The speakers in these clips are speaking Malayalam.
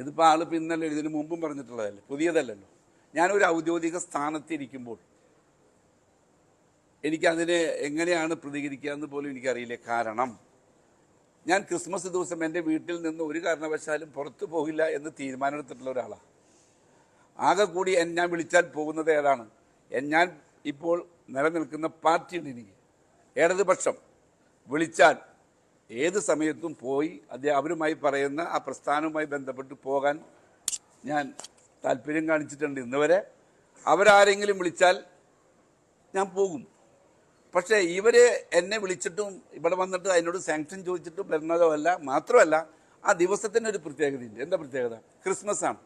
ഇതിപ്പോൾ ആൾ ഇന്നലെ ഇതിന് മുമ്പും പറഞ്ഞിട്ടുള്ളതല്ലേ? പുതിയതല്ലല്ലോ. ഞാനൊരു ഔദ്യോഗിക സ്ഥാനത്തിരിക്കുമ്പോൾ എനിക്കതിന് എങ്ങനെയാണ് പ്രതികരിക്കുക എന്ന് പോലും എനിക്കറിയില്ല. കാരണം ഞാൻ ക്രിസ്മസ് ദിവസം എന്റെ വീട്ടിൽ നിന്ന് ഒരു കാരണവശാലും പുറത്തു പോകില്ല എന്ന് തീരുമാനമെടുത്തിട്ടുള്ള ഒരാളാണ് ആകെ കൂടി ഞാൻ വിളിച്ചാൽ പോകുന്നത് ഏതാണ്? ഞാൻ ഇപ്പോൾ നിലനിൽക്കുന്ന പാർട്ടിയുണ്ട് എനിക്ക്. ഇടതുപക്ഷം വിളിച്ചാൽ ഏത് സമയത്തും പോയി അദ്ദേഹം അവരുമായി പറയുന്ന ആ പ്രസ്ഥാനവുമായി ബന്ധപ്പെട്ട് പോകാൻ ഞാൻ താല്പര്യം കാണിച്ചിട്ടുണ്ട് ഇന്ന് വരെ അവരാരെങ്കിലും വിളിച്ചാൽ ഞാൻ പോകും. പക്ഷേ ഇവർ എന്നെ വിളിച്ചിട്ടും ഇവിടെ വന്നിട്ട് അതിനോട് സാങ്ഷൻ ചോദിച്ചിട്ടും വരുന്നതോ അല്ല മാത്രമല്ല ആ ദിവസത്തിന്റെ ഒരു പ്രത്യേകതയുണ്ട്. എന്താ പ്രത്യേകത? ക്രിസ്മസ് ആണ്.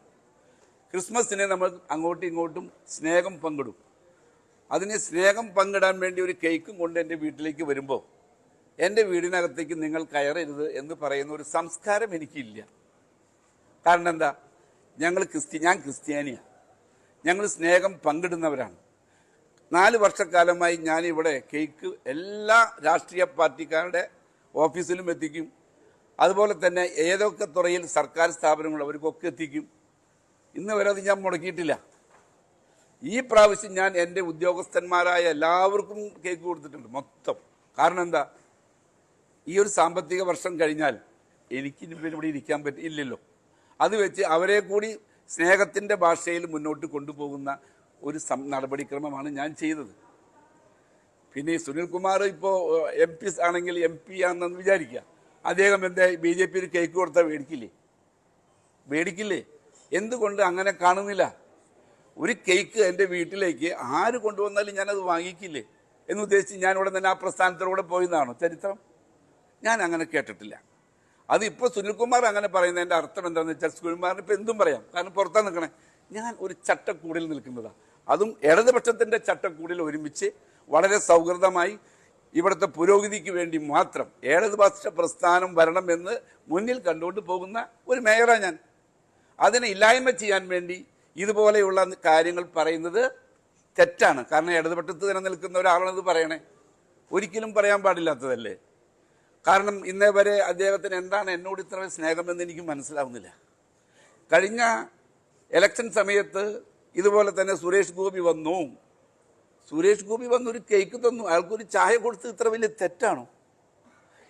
ക്രിസ്മസിനെ നമ്മൾ അങ്ങോട്ടും ഇങ്ങോട്ടും സ്നേഹം പങ്കിടും. അതിന് സ്നേഹം പങ്കിടാൻ വേണ്ടി ഒരു കേക്കും കൊണ്ട് എന്റെ വീട്ടിലേക്ക് വരുമ്പോൾ എന്റെ വീടിനകത്തേക്ക് നിങ്ങൾ കയറരുത് എന്ന് പറയുന്ന ഒരു സംസ്കാരം എനിക്കില്ല. കാരണം എന്താ? ഞങ്ങൾ ക്രിസ്ത്യ ഞാൻ ക്രിസ്ത്യാനിയാണ് ഞങ്ങൾ സ്നേഹം പങ്കിടുന്നവരാണ്. നാല് വർഷക്കാലമായി ഞാൻ ഇവിടെ കേക്ക് എല്ലാ രാഷ്ട്രീയ പാർട്ടിക്കാരുടെ ഓഫീസിലും എത്തിക്കും. അതുപോലെ തന്നെ ഏതൊക്കെ തുറയിൽ സർക്കാർ സ്ഥാപനങ്ങൾ അവർക്കൊക്കെ എത്തിക്കും. ഇന്ന് വരെ അത് ഞാൻ മുടക്കിയിട്ടില്ല. ഈ പ്രാവശ്യം ഞാൻ എന്റെ ഉദ്യോഗസ്ഥന്മാരായ എല്ലാവർക്കും കേക്ക് കൊടുത്തിട്ടുണ്ട് മൊത്തം. കാരണം എന്താ? ഈ ഒരു സാമ്പത്തിക വർഷം കഴിഞ്ഞാൽ എനിക്ക് പിന്നെ ഇവിടെ ഇരിക്കാൻ പറ്റില്ലല്ലോ അത് വെച്ച് അവരെ കൂടി സ്നേഹത്തിന്റെ ഭാഷയിൽ മുന്നോട്ട് കൊണ്ടുപോകുന്ന ഒരു നടപടിക്രമമാണ് ഞാൻ ചെയ്തത്. പിന്നെ സുനിൽകുമാർ ഇപ്പോൾ എം പി ആണെങ്കിൽ എം പി ആണെന്ന് വിചാരിക്കുക. അദ്ദേഹം എന്താ ബി ജെ പിയിൽ കേക്ക് കൊടുത്താൽ മേടിക്കില്ലേ? മേടിക്കില്ലേ? എന്തുകൊണ്ട് അങ്ങനെ കാണുന്നില്ല? ഒരു കേക്ക് എന്റെ വീട്ടിലേക്ക് ആര് കൊണ്ടുവന്നാലും ഞാനത് വാങ്ങിക്കില്ലേ? എന്നുദ്ദേശിച്ച് ഞാൻ ഉടൻ തന്നെ ആ പ്രസ്ഥാനത്തിലൂടെ പോയെന്നാണോ ചരിത്രം? ഞാൻ അങ്ങനെ കേട്ടിട്ടില്ല. അതിപ്പോൾ ഇപ്പോൾ സുനിൽകുമാർ അങ്ങനെ പറയുന്നതിന്റെ അർത്ഥം എന്താണെന്ന് വെച്ചാൽ സുനിൽകുമാറിന് ഇപ്പം എന്തും പറയാം. കാരണം പുറത്താണ് നിൽക്കണേ. ഞാൻ ഒരു ചട്ടക്കൂടിൽ നിൽക്കുന്നതാണ് അതും ഇടതുപക്ഷത്തിന്റെ ചട്ടക്കൂടിൽ ഒരുമിച്ച് വളരെ സൗഹൃദമായി ഇവിടുത്തെ പുരോഗതിക്ക് വേണ്ടി മാത്രം ഇടതുപക്ഷ പ്രസ്ഥാനം വരണമെന്ന് മുന്നിൽ കണ്ടുകൊണ്ട് പോകുന്ന ഒരു മേയറാണ് ഞാൻ. അതിനെ ഇല്ലായ്മ ചെയ്യാൻ വേണ്ടി ഇതുപോലെയുള്ള കാര്യങ്ങൾ പറയുന്നത് തെറ്റാണ്. കാരണം ഇടതുപക്ഷത്ത് തന്നെ നിൽക്കുന്ന ഇത് പറയണേ. ഒരിക്കലും പറയാൻ പാടില്ലാത്തതല്ലേ? കാരണം ഇന്നേ വരെ അദ്ദേഹത്തിന് എന്താണ് എന്നോട് ഇത്ര സ്നേഹമെന്ന് എനിക്ക് മനസ്സിലാവുന്നില്ല. കഴിഞ്ഞ ഇലക്ഷൻ സമയത്ത് ഇതുപോലെ തന്നെ സുരേഷ് ഗോപി വന്നു. സുരേഷ് ഗോപി വന്നൊരു കേക്ക് തന്നു. അയാൾക്കൊരു ചായ കൊടുത്ത് ഇത്ര വലിയ തെറ്റാണോ?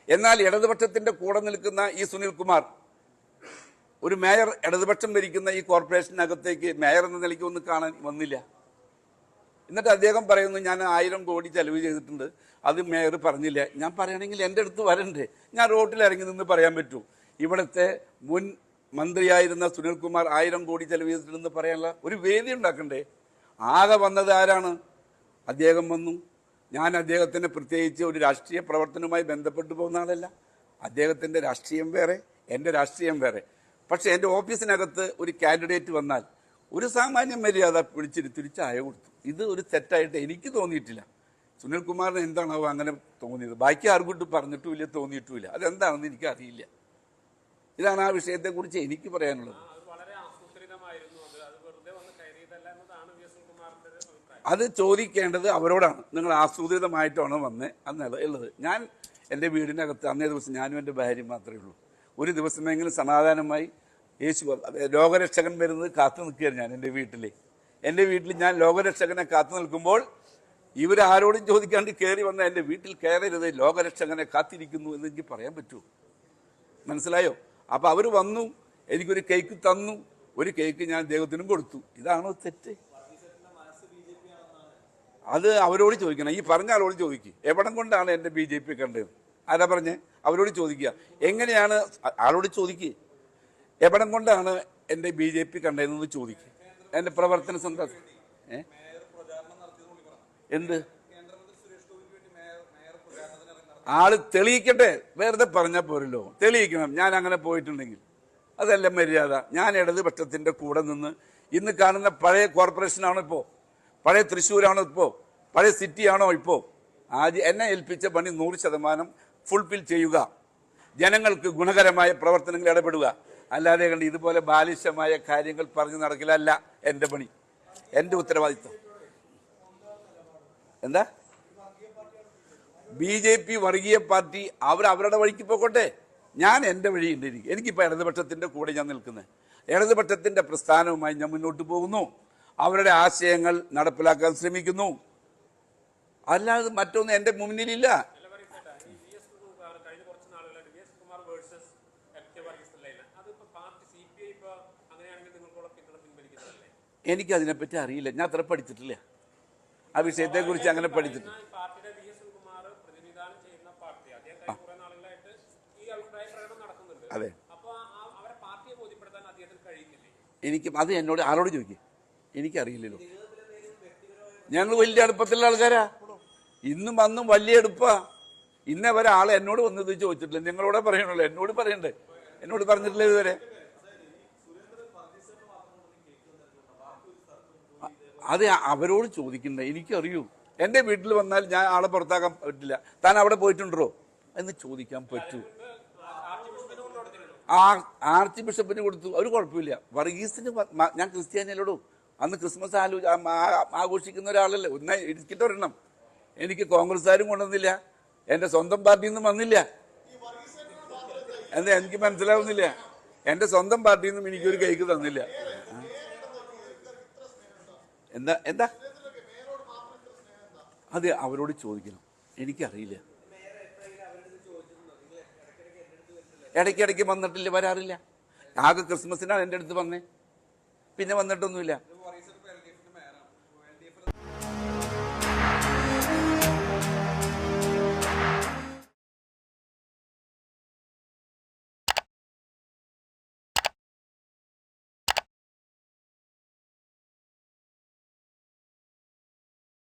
എന്നാൽ ഇടതുപക്ഷത്തിന്റെ കൂടെ നിൽക്കുന്ന ഈ സുനിൽകുമാർ ഒരു മേയർ ഇടതുപക്ഷം ഭരിക്കുന്ന ഈ കോർപ്പറേഷനകത്തേക്ക് മേയർ എന്ന നിലയ്ക്ക് ഒന്ന് കാണാൻ വന്നില്ല. എന്നിട്ട് അദ്ദേഹം പറയുന്നു ഞാൻ ആയിരം കോടി ചെലവ് ചെയ്തിട്ടുണ്ട്. അത് മേയർ പറഞ്ഞില്ല. ഞാൻ പറയണമെങ്കിൽ എന്റെ അടുത്ത് വരണ്ടേ. ഞാൻ റോട്ടിൽ ഇറങ്ങി നിന്ന് പറയാൻ പറ്റൂ. ഇവിടുത്തെ മുൻ മന്ത്രിയായിരുന്ന സുനിൽകുമാർ ആയിരം കോടി ചെലവ് ചെയ്തിട്ടുണ്ടെന്ന് പറയാനുള്ള ഒരു വേദി ഉണ്ടാക്കണ്ടേ? ആകെ വന്നത് ആരാണ്? അദ്ദേഹം വന്നു. ഞാൻ അദ്ദേഹത്തിന് പ്രത്യേകിച്ച് ഒരു രാഷ്ട്രീയ പ്രവർത്തനവുമായി ബന്ധപ്പെട്ടു പോകുന്ന ആളല്ല. അദ്ദേഹത്തിന്റെ രാഷ്ട്രീയം വേറെ എന്റെ രാഷ്ട്രീയം വേറെ. പക്ഷേ എന്റെ ഓഫീസിനകത്ത് ഒരു കാൻഡിഡേറ്റ് വന്നാൽ ഒരു സാമാന്യ മര്യാദ പിടിച്ചിരുത്തിരി ചായ കൊടുത്തു. ഇത് ഒരു തെറ്റായിട്ട് എനിക്ക് തോന്നിയിട്ടില്ല. സുനിൽകുമാറിന് എന്താണാവോ അങ്ങനെ തോന്നിയത്. ബാക്കി ആർക്കും പറഞ്ഞിട്ടുമില്ല തോന്നിയിട്ടുമില്ല അതെന്താണെന്ന് എനിക്ക് അറിയില്ല ഇതാണ് ആ വിഷയത്തെക്കുറിച്ച് എനിക്ക് പറയാനുള്ളത്. അത് ചോദിക്കേണ്ടത് അവരോടാണ്. നിങ്ങൾ ആസൂത്രിതമായിട്ടാണ് വന്ന് അന്നത് ഉള്ളത്. ഞാൻ എന്റെ വീടിനകത്ത് അന്നേ ദിവസം ഞാനും എന്റെ ഭാര്യയും മാത്രമേ ഉള്ളൂ. ഒരു ദിവസമെങ്കിലും സമാധാനമായി യേശു ലോകരക്ഷകൻ വരുന്നത് കാത്തു നിൽക്കുകയാണ് ഞാൻ എന്റെ വീട്ടിൽ. എന്റെ വീട്ടിൽ ഞാൻ ലോകരക്ഷകനെ കാത്തു നിൽക്കുമ്പോൾ ഇവരാരോടും ചോദിക്കാണ്ട് കയറി വന്ന എന്റെ വീട്ടിൽ കയറരുത് ലോകരക്ഷകനെ കാത്തിരിക്കുന്നു എന്ന് എനിക്ക് പറയാൻ പറ്റുമോ മനസ്സിലായോ? അപ്പോൾ അവർ വന്നു എനിക്കൊരു കേക്ക് തന്നു ഒരു കേക്ക് ഞാൻ ദൈവത്തിനും കൊടുത്തു. ഇതാണോ തെറ്റ്? അത് അവരോട് ചോദിക്കണം. ഈ പറഞ്ഞ ആളോട് ചോദിക്കും. എവിടം കൊണ്ടാണ് എന്റെ ബി ജെ പി കണ്ടത്? ആരാ പറഞ്ഞേ? അവരോട് ചോദിക്കുക. എങ്ങനെയാണ്? ആളോട് ചോദിക്കുക എവിടം കൊണ്ടാണ് എന്റെ ബി ജെ പി കണ്ടതെന്ന് ചോദിക്കും. എന്റെ പ്രവർത്തന സന്ദർഭം എന്ത്? ആൾ തെളിയിക്കട്ടെ. വെറുതെ പറഞ്ഞാൽ പോരല്ലോ. തെളിയിക്കണം. ഞാൻ അങ്ങനെ പോയിട്ടുണ്ടെങ്കിൽ. അതല്ല മര്യാദ. ഞാൻ ഇടതുപക്ഷത്തിന്റെ കൂടെ നിന്ന് ഇന്ന് കാണുന്ന പഴയ കോർപ്പറേഷനാണോ ഇപ്പോ? പഴയ തൃശ്ശൂരാണോ ഇപ്പോ? പഴയ സിറ്റിയാണോ ഇപ്പോ? ആദ്യം എന്നെ ഏൽപ്പിച്ച പണി നൂറ് ശതമാനം ഫുൾഫിൽ ചെയ്യുക. ജനങ്ങൾക്ക് ഗുണകരമായ പ്രവർത്തനങ്ങൾ ഇടപെടുക. അല്ലാതെ കണ്ട് ഇതുപോലെ ബാലിശമായ കാര്യങ്ങൾ പറഞ്ഞു നടക്കില്ല എന്റെ പണി. എന്റെ ഉത്തരവാദിത്വം. എന്താ? ബി ജെ പി വർഗീയ പാർട്ടി അവർ അവരുടെ വഴിക്ക് പോയിക്കോട്ടെ ഞാൻ എന്റെ വഴി എനിക്ക് എനിക്കിപ്പോൾ ഇടതുപക്ഷത്തിന്റെ കൂടെ ഞാൻ നിൽക്കുന്നത് ഇടതുപക്ഷത്തിന്റെ പ്രസ്ഥാനവുമായി ഞാൻ മുന്നോട്ട് പോകുന്നു. അവരുടെ ആശയങ്ങൾ നടപ്പിലാക്കാൻ ശ്രമിക്കുന്നു. അല്ലാതെ മറ്റൊന്നും എന്റെ മുന്നിലില്ല. പിൻവലിക്കുന്നതല്ലേ എനിക്ക് അതിനെപ്പറ്റി അറിയില്ല ഞാൻ അത്ര പഠിച്ചിട്ടില്ല ആ വിഷയത്തെക്കുറിച്ച് അങ്ങനെ പഠിച്ചിട്ടില്ല അതെ എനിക്ക് അത് എന്നോട് ആരോട് ചോദിക്കും എനിക്കറിയില്ലല്ലോ ഞങ്ങൾ വലിയ അടുപ്പത്തിലുള്ള ആൾക്കാരാ ഇന്നും അന്നും വലിയ അടുപ്പാ ഇന്നേ വരെ ആളെ എന്നോട് വന്നത് ചോദിച്ചിട്ടില്ല നിങ്ങളോടെ പറയണല്ലോ എന്നോട് പറയണ്ടേ എന്നോട് പറഞ്ഞിട്ടില്ല ഇതുവരെ അത് അവരോട് ചോദിക്കുന്നത് എനിക്കറിയൂ എന്റെ വീട്ടിൽ വന്നാൽ ഞാൻ ആളെ പുറത്താക്കാൻ പറ്റില്ല. താൻ അവിടെ പോയിട്ടുണ്ടോ? എന്ന് ചോദിക്കാൻ പറ്റൂ. ആ ആർച്ച് ബിഷപ്പിന് കൊടുത്തു. ഒരു കുഴപ്പമില്ല. വർഗീസിന് ഞാൻ ക്രിസ്ത്യാനിയല്ലോടോ? അന്ന് ക്രിസ്മസ് ആലോ ആഘോഷിക്കുന്ന ഒരാളല്ലേ? ഒന്നാ ഇരിക്കട്ടെ ഒരെണ്ണം. എനിക്ക് കോൺഗ്രസ്സുകാരും കൊണ്ടുവന്നില്ല. എന്റെ സ്വന്തം പാർട്ടിയിൽ നിന്നും വന്നില്ല. എന്താ എനിക്ക് മനസ്സിലാവുന്നില്ല. എന്റെ സ്വന്തം പാർട്ടിയിൽ നിന്നും എനിക്കൊരു കൈക്ക് തന്നില്ല. എന്താ എന്താ? അത് അവരോട് ചോദിക്കണം. എനിക്കറിയില്ല. ഇടയ്ക്കിടയ്ക്ക് വന്നിട്ടില്ല വരാറില്ല. ആകെ ക്രിസ്മസിനാണ് എന്റെ അടുത്ത് വന്നേ. പിന്നെ വന്നിട്ടൊന്നുമില്ല.